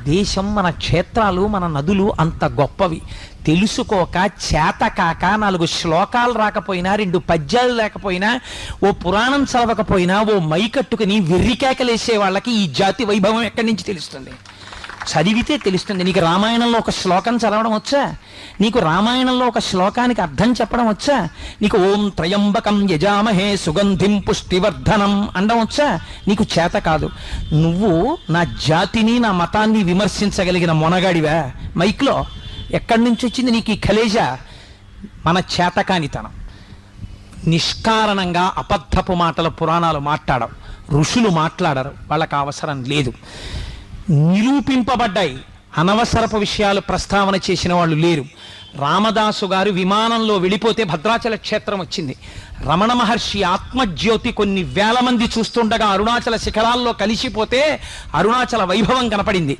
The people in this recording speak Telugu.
దేశం మన క్షేత్రాలు మన నదులు అంత గొప్పవి. తెలుసుకోక చేతకాక నాలుగు శ్లోకాలు రాకపోయినా రెండు పద్యాలు లేకపోయినా ఓ పురాణం చదవకపోయినా ఓ మైకట్టుకుని వెర్రికేకలేసే వాళ్ళకి ఈ జాతి వైభవం ఎక్కడి నుంచి తెలుస్తుంది? చదివితే తెలుస్తుంది. నీకు రామాయణంలో ఒక శ్లోకం చదవడం వచ్చా? నీకు రామాయణంలో ఒక శ్లోకానికి అర్థం చెప్పడం వచ్చా? నీకు ఓం త్రయంబకం యజామహే సుగంధిం పుష్టివర్ధనం అండం వచ్చా? నీకు చేత కాదు. నువ్వు నా జాతిని నా మతాన్ని విమర్శించగలిగిన మొనగాడివా? మైక్లో ఎక్కడి నుంచి వచ్చింది నీకు ఈ ఖలేజా మన చేతకానితనం. నిష్కారణంగా అబద్ధపు మాటల పురాణాలు మాట్లాడవు. ఋషులు మాట్లాడరు. వాళ్ళకి అవసరం లేదు. నిరూపింపబడ్డాయి. అనవసరపు విషయాలు ప్రస్తావన చేసిన వాళ్ళు లేరు. రామదాసు గారు విమానంలో వెళ్ళిపోతే భద్రాచల క్షేత్రం వచ్చింది. రమణ మహర్షి ఆత్మజ్యోతి కొన్ని వేల మంది చూస్తుండగా అరుణాచల శిఖరాల్లో కలిసిపోతే అరుణాచల వైభవం కనపడింది.